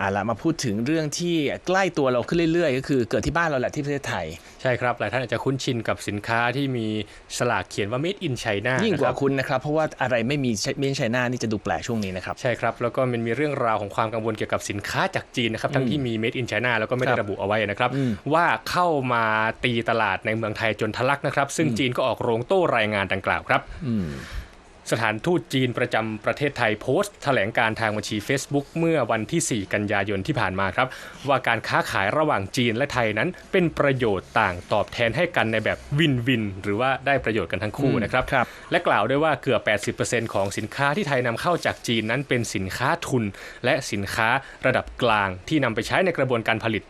อ่าละมาพูดถึงเรื่องที่ใกล้ตัวเราขึ้นเรื่อยๆ ก็คือเกิดที่บ้านเราแหละที่ประเทศไทย ใช่ครับ หลายท่านอาจจะคุ้นชินกับสินค้าที่มีสลากเขียนว่า made in China ยิ่งกว่านะครับคุณนะครับ เพราะว่าอะไรไม่มีเมนไชน่านี่จะดูแปลกช่วงนี้นะครับ ใช่ครับ แล้วก็มันมีเรื่องราวของความกังวลเกี่ยวกับสินค้าจากจีนนะครับ ทั้งที่มี made in China แล้วก็ไม่ได้ครับระบุเอาไว้นะครับ ว่าเข้ามาตีตลาดในเมืองไทยจนทะลักนะครับ ซึ่งจีนก็ออกโรงโต้รายงานดังกล่าวครับ สถานทูตจีนประจำประเทศไทยโพสต์แถลงการทางบัญชี Facebook เมื่อวันที่ 4 กันยายนที่ผ่านมาครับ ว่าการค้าขายระหว่างจีนและไทยนั้น เป็นประโยชน์ต่างตอบแทนให้กันในแบบวินวิน หรือว่าได้ประโยชน์กันทั้งคู่นะครับครับและกล่าวด้วยว่าเกือบ 80%ของสินค้าที่ไทยนำเข้าจากจีนนั้นเป็นสินค้าทุน และสินค้าระดับกลางที่นำไปใช้ในกระบวนการผลิต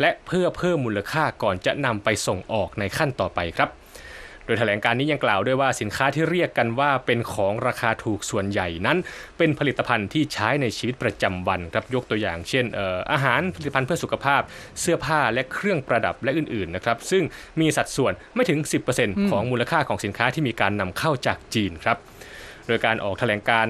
และเพื่อเพิ่มมูลค่าก่อนจะนำไปส่งออกในขั้นต่อไปครับ โดยแถลงการนี้ยังกล่าวด้วยว่าสินค้าที่เรียกกันว่าเป็นของราคาถูกส่วนใหญ่นั้น เป็นผลิตภัณฑ์ที่ใช้ในชีวิตประจำวันครับยกตัวอย่าง เช่นเอ่ออาหารผลิตภัณฑ์เพื่อสุขภาพ เสื้อผ้าและเครื่องประดับและอื่นๆนะครับซึ่งมีสัดส่วนไม่ถึง 10%ของมูลค่าของสินค้าที่มีการนำเข้าจากจีนครับโดยการออกแถลงการ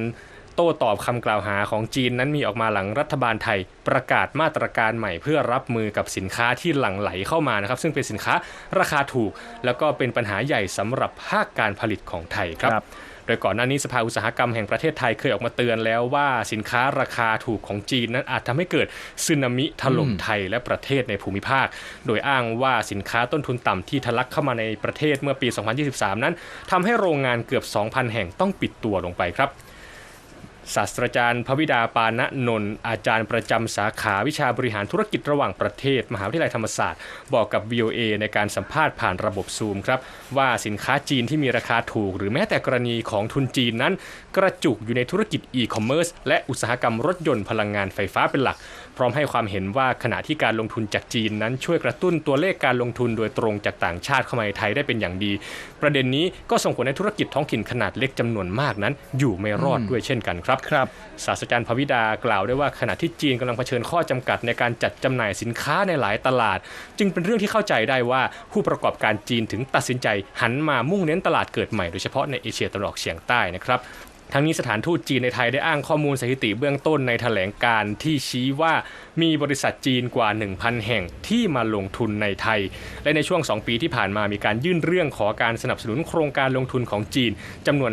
โต้ตอบคำกล่าวหาของจีนนั้นมีออกมาหลังรัฐบาลไทย ประกาศมาตรการใหม่เพื่อรับมือกับสินค้าที่หลั่งไหลเข้ามานะครับ ซึ่งเป็นสินค้าราคาถูก แล้วก็เป็นปัญหาใหญ่สำหรับภาคการผลิตของไทยครับครับโดยก่อนหน้านี้สภาอุตสาหกรรมแห่งประเทศไทยเคยออกมาเตือนแล้วว่าสินค้าราคาถูกของจีนนั้นอาจทำให้เกิดสึนามิถล่มไทยและประเทศในภูมิภาค โดยอ้างว่าสินค้าต้นทุนต่ำที่ทะลักเข้ามาในประเทศเมื่อปี 2023 นั้นทำให้โรงงานเกือบ 2,000 แห่งต้องปิดตัวลงไปครับ ศาสตราจารย์พวิดาปานะนนท์อาจารย์ประจำสาขาวิชาบริหารธุรกิจระหว่างประเทศ มหาวิทยาลัยธรรมศาสตร์ บอกกับ VOA ในการสัมภาษณ์ผ่านระบบซูมครับ ว่าสินค้าจีนที่มีราคาถูก หรือแม้แต่กรณีของทุนจีนนั้น กระจุกอยู่ในธุรกิจอีคอมเมิร์ซและอุตสาหกรรมรถยนต์พลังงานไฟฟ้าเป็นหลัก พร้อมให้ความเห็นว่าขณะที่การลงทุนจากจีนนั้นช่วยกระตุ้นตัวเลขการลงทุนโดยตรงจากต่างชาติเข้ามาในไทยได้เป็นอย่างดี ประเด็นนี้ก็ส่งผลให้ธุรกิจท้องถิ่นขนาดเล็กจำนวนมากนั้น อยู่ไม่รอดด้วยเช่นกันครับครับศาสตราจารย์พวิดากล่าวด้วยว่าขณะที่จีนกำลังเผชิญข้อจำกัดในการจัดจำหน่ายสินค้าในหลายตลาด จึงเป็นเรื่องที่เข้าใจได้ว่าผู้ประกอบการจีนถึงตัดสินใจหันมามุ่งเน้นตลาดเกิดใหม่โดยเฉพาะในเอเชียตะวันออกเฉียงใต้นะครับ ทั้งนี้สถานทูตจีนในไทยได้อ้างข้อมูลสถิติเบื้องต้นในแถลงการที่ชี้ว่ามีบริษัทจีนกว่า 1,000 แห่งที่มาลงทุนในไทย และในช่วง 2 ปีที่ผ่านมามีการยื่นเรื่องขอการสนับสนุนโครงการลงทุนของจีนจำนวน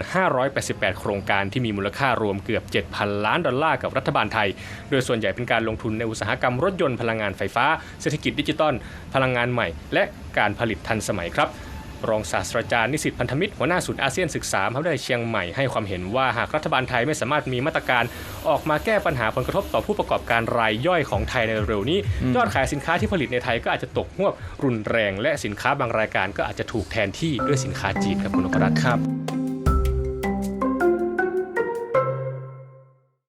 588 โครงการที่มีมูลค่ารวมเกือบ 7,000 ล้านดอลลาร์กับรัฐบาลไทย โดยส่วนใหญ่เป็นการลงทุนในอุตสาหกรรมรถยนต์พลังงานไฟฟ้า เศรษฐกิจดิจิทัลพลังงานใหม่ และการผลิตทันสมัยครับ รองศาสตราจารย์นิสิตพันธมิตรหัวหน้าศูนย์อาเซียนศึกษามหาวิทยาลัยเชียงใหม่ให้ความเห็นว่าหากรัฐบาลไทยไม่สามารถมีมาตรการออกมาแก้ปัญหาผลกระทบต่อผู้ประกอบการรายย่อยของไทยในเร็วนี้ ยอดขายสินค้าที่ผลิตในไทยก็อาจจะตกหวบรุนแรง และสินค้าบางรายการก็อาจจะถูกแทนที่ด้วยสินค้าจีนครับคุณนพรัตน์ครับ